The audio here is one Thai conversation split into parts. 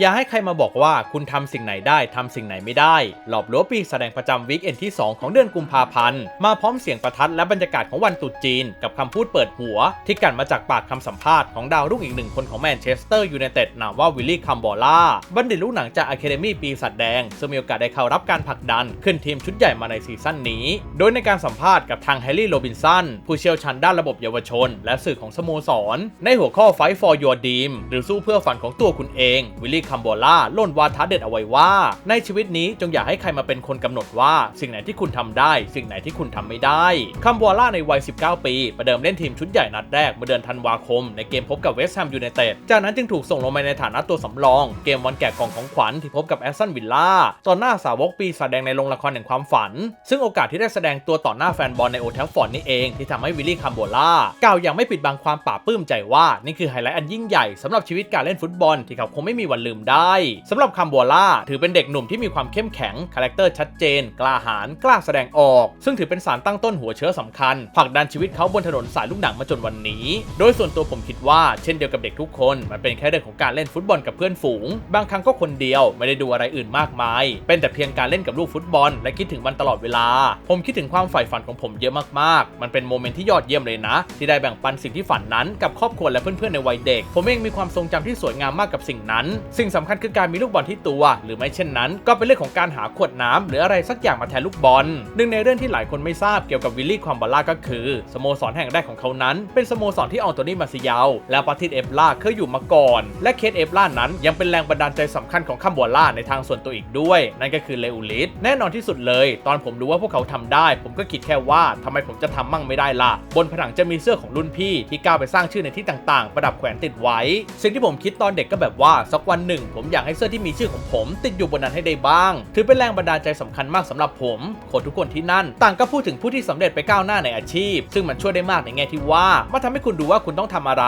อย่าให้ใครมาบอกว่าคุณทำสิ่งไหนได้ทำสิ่งไหนไม่ได้ หลอบล้วปีแสดงประจำวีคเอนที่ 2 ของเดือนกุมภาพันธ์ มาพร้อมเสียงประทัดและบรรยากาศของวันตรุษจีน กับคำพูดเปิดหัว ที่กันมาจากปากคำสัมภาษณ์ของดาวรุ่งอีกหนึ่งคนของแมนเชสเตอร์ยูไนเต็ดนามว่าวิลลี่คัมบอล่าบัณฑิตลูกหนังจากอะคาเดมี่ปีศาจแดงซึ่งมีโอกาสได้เข้ารับการผลักดัน ขึ้นทีมชุดใหญ่มาในซีซั่นนี้ โดยในการสัมภาษณ์กับทางแฮร์รี่โรบินสันผู้เชี่ยวชาญด้านระบบเยาวชน และสื่อของสโมสร ในหัวข้อ Fight for your dream หรือสู้เพื่อฝันของตัวคุณเองวิลลี่คัมบอล่าล่นวาทะเด็ดเอาไว้ว่า ในชีวิตนี้จงอย่าให้ใครมาเป็นคนกำหนดว่า สิ่งไหนที่คุณทำได้ สิ่งไหนที่คุณทำไม่ได้คัมบอล่าในวัย 19 ปีประเดิมเล่นทีมชุดใหญ่นัดแรกเมื่อเดือนธันวาคม ในเกมพบกับเวสต์แฮมยูไนเต็ดจากนั้นจึงถูกส่งลงมาในฐานะตัวสำรอง เกมวันแกะกล่องของขวัญที่พบกับแอสตันวิลล่าต่อหน้าสาวกปีศาจแดงในโรงละครแห่งความฝัน ซึ่งโอกาสที่ได้แสดงตัวต่อหน้าแฟนบอลในโอเทลฟอร์ดนี่เองที่ทำให้วิลลี่คัมโบล่ากล่าวอย่างไม่ปิดบังความปลาปลื้มใจว่านี่คือไฮไลท์อันยิ่งใหญ่สำหรับชีวิตการเล่นฟุตบอลที่เขาคงไม่มีวันลืมได้สำหรับคัมโบล่าถือเป็นเด็กหนุ่มที่มีความเข้มแข็ง คาแรคเตอร์ชัดเจน กล้าหาญกล้าแสดงออก ซึ่งถือเป็นสารตั้งต้นหัวเชื้อสำคัญผลักดันชีวิตเขาบนถนนสายลูกหนังมาจนวันนี้ โดยส่วนตัวผมคิดว่าเช่นเดียวกับเด็กทุกคน มันเป็นแค่เรื่องของการเล่นฟุตบอลกับเพื่อนฝูง บางครั้งก็คนเดียวไม่ได้ดูอะไรอื่นมากมาย เป็นแต่เพียงการเล่นกับลูกฟุตบอล และคิดถึงมันตลอดเวลา ผมคิดถึงความใฝ่ฝันของผมเยอะมากๆ มันเป็นโมเมนต์ที่ยอดเยี่ยมเลยนะ ที่ได้แบ่งปันสิ่งที่ฝันนั้นกับครอบครัวและเพื่อนๆในวัยเด็ก ผมเองมีความทรงจำที่สวยงามมากกับสิ่งนั้นสิ่งสำคัญคือการมีลูกบอลที่ตัว หรือไม่เช่นนั้น ก็เป็นเรื่องของการหาขวดน้ำหรืออะไรสักอย่างมาแทนลูกบอลหนึ่งในเรื่องที่หลายคนไม่ทราบเกี่ยวกับวิลลี่ความบอลล่าก็คือสโมสรแห่งแรกของเขานั้น เป็นสโมสรที่อองโตนี่มาซิยาวและปาทิตเอฟล่าเคยอยู่มาก่อน และเคสเอฟล่านั้นยังเป็นแรงบันดาลใจสำคัญของคัมบอลล่าในทางส่วนตัวอีกด้วย นั่นก็คือเลอูลิสแน่นอนที่สุดเลย ตอนผมรู้ว่าพวกเขาทำได้ ผมก็คิดแค่ว่าทำไมผมจะทำมั่งไม่ได้ล่ะบนผนังจะมีเสื้อของรุ่นพี่ที่ก้าวไปสร้างชื่อในที่ต่างๆ ประดับแขวนติดไว้ สิ่งที่ผมคิดตอนเด็กก็แบบว่าสักวันหนึ่งผมอยากให้เสื้อที่มีชื่อของผม ติดอยู่บนนั้นให้ได้บ้าง ถือเป็นแรงบันดาลใจสำคัญมากสำหรับผม คนทุกคนที่นั่น ต่างก็พูดถึงผู้ที่สำเร็จไปก้าวหน้าในอาชีพ ซึ่งมันช่วยได้มากในแง่ที่ว่ามันทำให้คุณดูว่าคุณต้องทำอะไร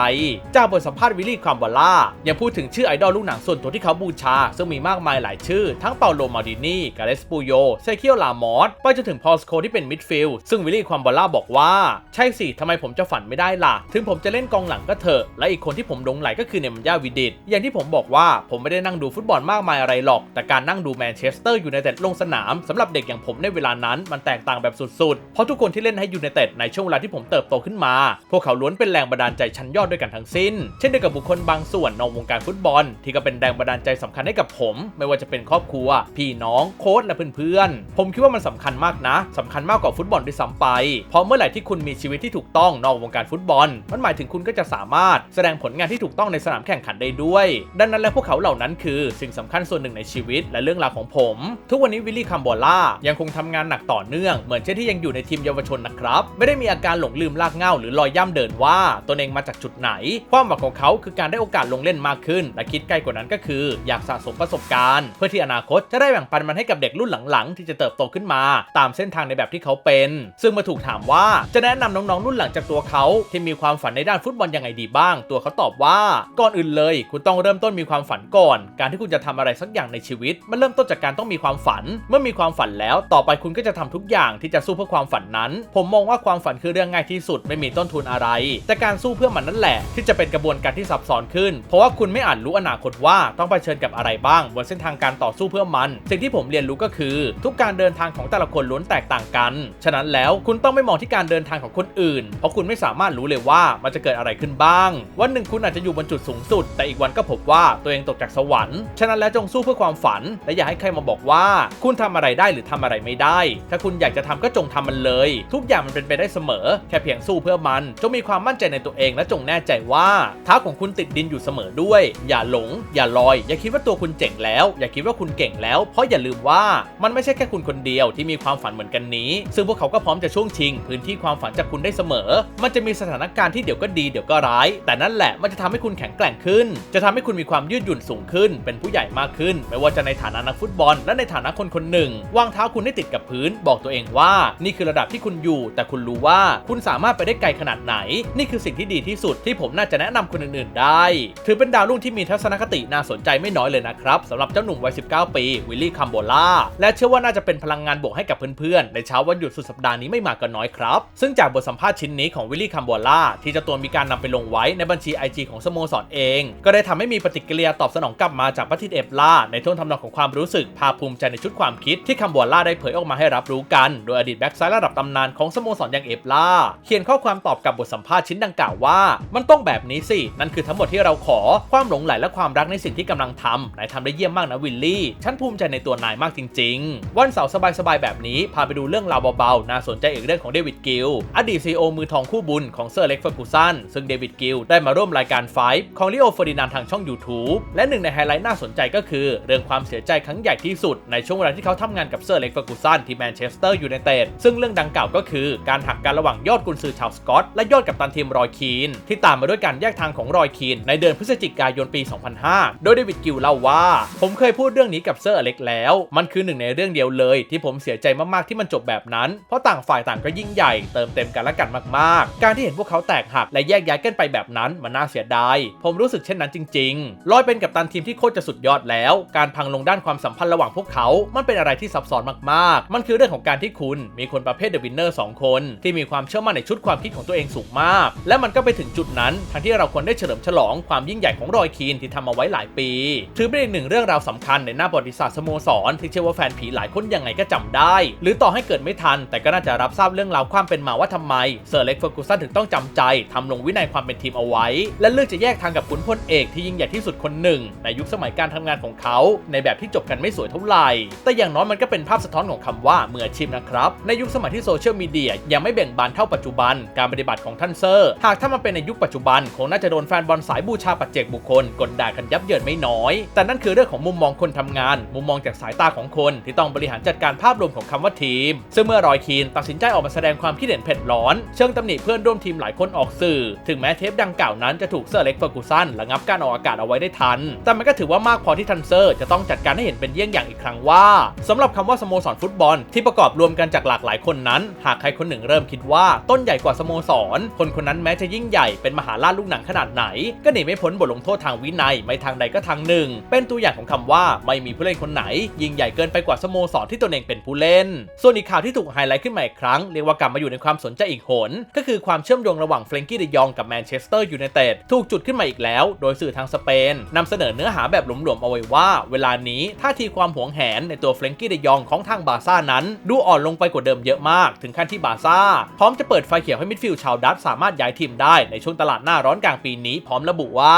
จากบทสัมภาษณ์วิลลี่ครัมบอล่ายังพูดถึงชื่อไอดอลลูกหนังส่วนตัวที่เขาบูชา ซึ่งมีมากมายหลายชื่อ ทั้งเปาโลมาดินีกาเลสปูโยเซเคียลลามอสไปจนถึงพอลสโคที่เป็นมิดฟิลด์ซึ่งวิลลี่ครัมบอล่าบอกว่า ใช่สิทำไมผมจะฝันไม่ได้ล่ะ ถึงผมจะเล่นกองหลังก็เถอะและอีกคนที่ผมหลงไหลก็คือเนมันยาวิดิตอย่างที่ผมบอกว่าผมไม่ได้นั่งดูฟุตบอลมากมายอะไรหรอก แต่การนั่งดูแมนเชสเตอร์ยูไนเต็ดลงสนามสำหรับเด็กอย่างผมในเวลานั้นมันแตกต่างแบบสุดๆ เพราะทุกคนที่เล่นให้ยูไนเต็ดในช่วงเวลาที่ผมเติบโตขึ้นมา พวกเขาล้วนเป็นแรงบันดาลใจชั้นยอดด้วยกันทั้งสิ้น เช่นเดียวกับบุคคลบางส่วนนอกวงการฟุตบอล ที่ก็เป็นแรงบันดาลใจสำคัญให้กับผม ไม่ว่าจะเป็นครอบครัว พี่น้องโค้ชและเพื่อนๆ ผมคิดว่ามันสำคัญมากนะสำคัญมากกว่าฟุตบอลด้วยซ้ำไป เพราะเมื่อไหร่ที่คุณมีชีวิตที่ถูกต้องนอกวงการฟุตบอล มันหมายถึงคุณก็จะสามารถ แสดงผลงานที่ถูกต้องในสนามแข่งขันได้ด้วย ดังนั้นแล้วพวกเขาเหล่านั้นคือสิ่งสำคัญส่วนหนึ่งในชีวิต และเรื่องราวของผม ทุกวันนี้วิลลี่คัมบอล่ายังคงทำงานหนักต่อเนื่อง เหมือนเช่นที่ยังอยู่ในทีมเยาวชนนะครับ ไม่ได้มีอาการหลงลืมลากเง้าหรือลอยย่ำเดินว่าตนเองมาจากจุดไหน ความหวังของเขาคือการได้โอกาสลงเล่นมากขึ้น และคิดใกล้กว่านั้นก็คือ อยากสะสมประสบการณ์ เพื่อที่อนาคตจะได้แบ่งปันมันให้กับเด็กรุ่นหลังๆ ที่จะเติบโตขึ้นมา ตามเส้นทางในแบบที่เขาเป็น ซึ่งมาถูกถามว่าจะแนะนำน้องๆรุ่นหลังจากตัวเขา ที่มีความฝันในด้านฟุตบอลยังไงดีบ้าง ตัวเขาตอบว่าก่อนอื่นเลย คุณต้องเริ่มต้นมีความฝันก่อน การที่คุณจะทำอะไรสักอย่างในชีวิต มันเริ่มต้นจากการต้องมีความฝัน เมื่อมีความฝันแล้ว ต่อไปคุณก็จะทำทุกอย่างที่จะสู้เพื่อความฝันนั้น ผมมองว่าความฝันคือเรื่องง่ายที่สุดไม่มีต้นทุนอะไร แต่การสู้เพื่อมันนั่นแหละ ที่จะเป็นกระบวนการที่ซับซ้อนขึ้น เพราะว่าคุณไม่อาจรู้อนาคตว่าต้องเผชิญกับอะไรบ้างบนเส้นทางการต่อสู้เพื่อมัน สิ่งที่ผมเรียนรู้ก็คือ ทุกการเดินทางของแต่ละคนล้วนแตกต่างกัน ฉะนั้นแล้วคุณต้องไม่มองที่การเดินทางของคนอื่น เพราะคุณไม่สามารถรู้เลยว่ามันจะเกิดอะไรขึ้นบ้าง วันหนึ่งคุณอาจจะอยู่บนจุดสูงสุด แต่อีกวันก็พบว่าตัวเองตกจากสวรรค์ ฉะนั้นแล้วจงสู้เพื่อความฝัน และอย่าให้ใครมาบอกว่า คุณทำอะไรได้หรือทำอะไรไม่ได้ ถ้าคุณอยากจะทำก็จงทำมันเลย ทุกอย่างมันเป็นไปได้เสมอ แค่เพียงสู้เพื่อมัน จงมีความมั่นใจในตัวเองและจงแน่ใจว่าเท้าของคุณติดดินอยู่เสมอด้วย อย่าหลง อย่าลอย อย่าคิดว่าตัวคุณเจ๋งแล้ว อย่าคิดว่าคุณเก่งแล้ว เพราะอย่าลืมว่ามันไม่ใช่แค่คุณคนเดียวที่มีความฝันเหมือนกันนี้ ซึ่งพวกเขาก็พร้อมจะช่วงชิง พื้นที่ความฝันจากคุณได้เสมอ มันจะมีสถานการณ์ที่เดี๋ยวก็ดีเดี๋ยวก็ร้าย แต่นั่นแหละมันจะทำให้คุณแข็งแกร่งขึ้น จะทำให้คุณมีความยืดหยุ่นสูงขึ้น เป็นผู้ใหญ่มากขึ้น ไม่ว่าจะในฐานะนักฟุตบอล และในฐานะคนคนหนึ่ง วางเท้าคุณให้ติดกับพื้น บอกตัวเองว่า นี่คือระดับที่คุณอยู่ แต่คุณรู้ว่าคุณสามารถไปได้ไกลขนาดไหน นี่คือสิ่งที่ดีที่สุดที่ผมน่าจะแนะนำคนอื่นๆ ได้ ถือเป็นดาวรุ่งที่มีทัศนคติน่าสนใจไม่น้อยเลยนะครับสำหรับเจ้าหนุ่มวัย 19 ปี วิลลี่ คัมโบล่า และเชื่อว่าน่าจะเป็นพลังงานบวกให้กับเพื่อนๆ ในเช้าวันหยุดสุดสัปดาห์นี้ไม่มากก็น้อยครับ ซึ่งจากบทสัมภาษณ์ชิ้นนี้ของวิลลี่ คัมโบล่าที่เจ้าตัวมีการนำไปลงไว้ในบัญชี IG ของสโมสรเอง ก็ได้ทำให้มีปฏิกิริยาตอบสนองกลับมาจากประเทศเอฟล่าในท่วงทำนองของความรู้สึกภาคภูมิใจในชุดความคิดที่คำบัวล่าได้เผยออกมาให้รับรู้กัน โดยอดีตแบ็กซ้ายระดับตำนานของสโมสรอย่างเอฟล่าเขียนข้อความตอบกับบทสัมภาษณ์ชิ้นดังกล่าวว่า มันต้องแบบนี้สิ นั่นคือทั้งหมดที่เราขอความหลงใหลและความรักในสิ่งที่กำลังทำนายทำได้เยี่ยมมากนะวิลลี่ฉันภูมิใจในตัวนายมากจริง ๆ วันเสาร์สบายๆแบบนี้พาไปดูเรื่องราวเบาๆน่าสนใจอีกเรื่องของเดวิดกิลอดีตซีโอมือทองคู่บุญของเซอร์เล็กเฟอร์กูสันซึ่งเดวิดกิลได้มาร่วมรายการไฟของลิโอเฟอร์ดินานทางช่อง YouTube และหนึ่งในไฮไลท์น่าสนใจก็คือ เรื่องความเสียใจครั้งใหญ่ที่สุดในช่วงเวลาที่เขาทำงานกับเซอร์เล็กเฟอร์กูสันที่แมนเชสเตอร์ยูไนเต็ดซึ่งเรื่องดังกล่าวก็คือการหักกันระหว่างยอดกุนซือชาวสกอตและยอดกัปตันทีมรอยคีน ที่ตามมาด้วยการแยกทางของรอยคีนในเดือนพฤศจิกายนปี 2005 โดยเดวิดกิลเล่าว่า ผมเคยพูดเรื่องนี้กับเซอร์อเล็กแล้ว มันคือหนึ่งในเรื่องเดียวเลย ที่ผมเสียใจมากๆที่มันจบแบบนั้น เพราะต่างฝ่ายต่างก็ยิ่งใหญ่เติมเต็มกันและกันมากๆ การที่เห็นพวกเขาแตกหักและแยกย้ายกันไปแบบนั้นมันน่าเสียดาย ผมรู้สึกเช่นนั้นจริงๆลอยเป็นกัปตันทีมที่โคตรจะสุดยอดแล้ว การพังลงด้านความสัมพันธ์ระหว่างพวกเขา มันเป็นอะไรที่ซับซ้อนมากๆ มันคือเรื่องของการที่คุณมีคนประเภทเดอะวินเนอร์สองคน ที่มีความเชื่อมั่นในชุดความคิดของตัวเองสูงมาก และมันก็ไปถึงจุดนั้นทั้งที่เราควรได้เฉลิมฉลองความยิ่งใหญ่ของรอยคีนที่ทำมาไว้หลายปี ถือเป็นอีกหนึ่งเรื่องราวสำคัญในหน้าประวัติศาสตร์สโมสรที่เชื่อว่าแฟนผีหลายคนยังไงก็จำได้ หรือต่อให้เกิดไม่ทัน แต่ก็น่าจะรับทราบเรื่องราวความเป็นมาว่าทำไมเซอร์เล็กเฟอร์กูสันถึงต้องจำใจทำลงวินัยความเป็นทีมเอาไว้ และเลือกจะแยกทางกับขุนพลเอกที่ยิ่งใหญ่ที่สุดคนหนึ่งในยุคสมัยการทำงานของเขาในแบบที่จบกันไม่สวยเท่าไหร่ แต่อย่างน้อยมันก็เป็นภาพสะท้อนของคำว่ามืออาชีพนะครับ ในยุคสมัยที่โซเชียลมีเดียยังไม่เบ่งบานเท่าปัจจุบัน การปฏิบัติของท่านเซอร์ หากถ้ามันเป็นในยุคปัจจุบัน คงน่าจะโดนแฟนบอลสายบูชาปัจเจกบุคคลกลด่ากันยับเยินไม่น้อย แต่นั่นคือเรื่องของมุมมองคนทำงาน มุมมองจากสายตาของคนที่ต้องบริหารจัดการภาพรวมของคำว่าทีม ซึ่งเมื่อรอยคีนตัดสินใจออกมาแสดงความคิดเห็นเผ็ดร้อน เชิงตำหนิเพื่อนร่วมทีมหลายคนออกสื่อ ถึงแม้เทปดังกล่าวนั้นจะถูกเซอร์เล็กเฟอร์กูสันระงับการออกอากาศเอาไว้ได้ทันแต่มันก็ถือว่ามากพอที่ทันเซอร์ จะต้องจัดการให้เห็นเป็นเยี่ยงอย่างอีกครั้งว่าสำหรับคำว่าสโมสรฟุตบอล ที่ประกอบรวมกันจากหลากหลายคนนั้น หากใครคนหนึ่งเริ่มคิดว่าต้นใหญ่กว่าสโมสร คนคนนั้นแม้จะยิ่งใหญ่เป็นมหาราชลูกหนังขนาดไหน ก็หนีไม่พ้นบทลงโทษทางวินัยไม่ทางใดก็ทางหนึ่ง เป็นตัวอย่างของคำว่าไม่มีผู้เล่นคนไหน ยิ่งใหญ่เกินไปกว่าสโมสรที่ตนเองเป็นผู้เล่น ส่วนอีกข่าวที่ถูกไฮไลท์ขึ้นมาอีกครั้งเรียกว่ากลับมาอยู่ในความสนใจอีกหน ก็คือความเชื่อมโยงระหว่างเฟรนกี้เดยองกับแมนเชสเตอร์ยูไนเต็ดถูกจุดขึ้นมาอีกแล้ว โดยสื่อทางสเปนนำเสนอเนื้อหาแบบหลวมๆเอาไว้ว่า เวลานี้ท่าทีความหวงแหนในตัวเฟรนกี้เดยองของทางบาซ่านั้น ดูอ่อนลงไปกว่าเดิมเยอะมาก ถึงขั้นที่บาซ่า พร้อมจะเปิดไฟเขียวให้มิดฟิลด์ชาวดัตสามารถย้ายทีมได้ในช่วงตลาดหน้าร้อนกลางปีนี้ พร้อมระบุว่า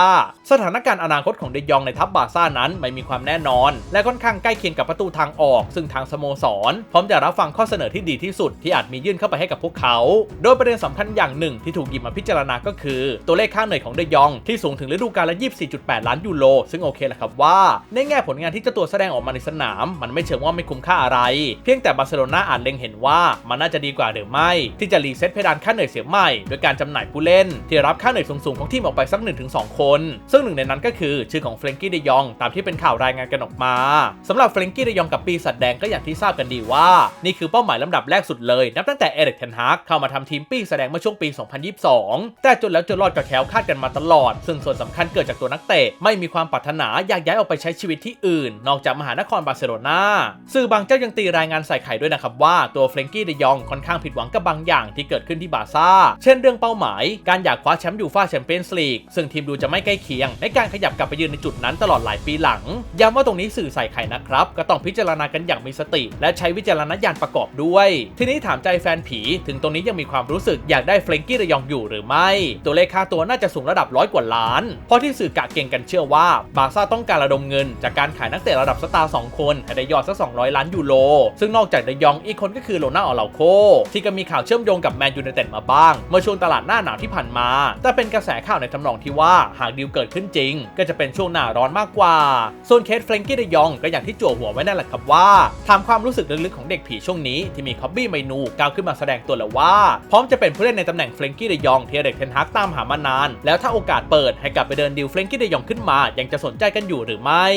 สถานการณ์อนาคตของเดยองในทัพบาซ่านั้นไม่มีความแน่นอน และค่อนข้างใกล้เคียงกับประตูทางออก ซึ่งทางสโมสร พร้อมจะรับฟังข้อเสนอที่ดีที่สุดที่อาจมียื่นเข้าไปให้กับพวกเขา โดยประเด็นสำคัญอย่างหนึ่งที่ถูกหยิบมาพิจารณาก็คือ ตัวเลขค่าเหนื่อยของเดยองที่สูงถึงฤดูกาลละ24.8 ล้านยูโรซึ่งโอเคแหละครับว่า ในแง่ผลงานที่เจ้าตัวแสดงออกมาในสนาม มันไม่เชิงว่าไม่คุ้มค่าอะไร เพียงแต่บาร์เซโลนาอาจเล็งเห็นว่ามันน่าจะดีกว่าหรือไม่ ที่จะรีเซ็ตเพดานค่าเหนื่อยเสียใหม่โดยการจำหน่ายผู้เล่น ที่รับค่าเหนื่อยสูงๆของทีมออกไปสัก1-2 คน ซึ่งหนึ่งในนั้นก็คือชื่อของเฟรนกี้เดยองตามที่เป็นข่าวรายงานกันออกมาสำหรับเฟรนกี้เดยองกับปีศาจแดงก็อย่างที่ทราบกันดีว่า นี่คือเป้าหมายลำดับแรกสุดเลยนับตั้งแต่เอริกเทนฮากเข้ามาทำทีมปีศาจแดงเมื่อช่วงปี 2022 แต่จนแล้วจนรอดกับแคลคาดกันมาตลอด ซึ่งส่วนสำคัญเกิดจากตัวนักเตะไม่มีความปรารถนาอยากย้ายออกไปใช้ชีวิตที่อื่น นอกจากมหานครบาร์เซโลนาสื่อบางเจ้ายังตีรายงานใส่ไข่ด้วยนะครับว่าตัวเฟรนกี้เดยองค่อนข้างผิดหวังกับบางอย่างที่เกิดขึ้นที่บาร์ซ่า เช่นเรื่องเป้าหมาย การอยากคว้าแชมป์ยูฟ่าแชมเปี้ยนส์ลีกซึ่งทีมดูจะไม่ใกล้เคียงในการขยับกลับไปยืนในจุดนั้นตลอดหลายปีหลังย้ำว่าตรงนี้สื่อใส่ไข่นะครับก็ต้องพิจารณากันอย่างมีสติ และใช้วิจารณญาณประกอบด้วย ทีนี้ถามใจแฟนผีถึงตรงนี้ยังมีความรู้สึกอยากได้เฟรนกี้เดยองอยู่หรือไม่ ตัวเลขค่าตัวน่าจะสูงระดับร้อยกว่าล้านเพราะที่สื่อกะเก่งกันเชื่อว่าบาร์ซ่าต้องการระดมเงิน จากการขายนักเตะระดับสตาร์2คนให้ได้ยอดสัก 200 ล้านยูโร ซึ่งนอกจากเดยองอีกคนก็คือโรน่าออลาโค ที่ก็มีข่าวเชื่อมโยงกับแมนยูไนเต็ดมาบ้าง เมื่อช่วงตลาดหน้าหนาวที่ผ่านมา แต่เป็นกระแสข่าวในทำนองที่ว่าหากดีลเกิดขึ้นจริง ก็จะเป็นช่วงหน้าร้อนมากกว่า ส่วนเคสเฟรนกี้เดยองก็อย่างที่จั่วหัวไว้นั่นแหละครับว่าถามความรู้สึกลึกๆของเด็กผีช่วงนี้ที่มีคอบบี้ไมนูก้าวขึ้นมาแสดงตัวแล้วว่า พร้อมจะเป็นผู้เล่นในตำแหน่งเฟรนกี้เดยองที่เด็กเทนฮักตามหามานาน แล้วถ้าโอกาสเปิดให้กลับไปเดินดีลเฟรนกี้เดยองขึ้นมายังจะสนใจกันอยู่หรือไม่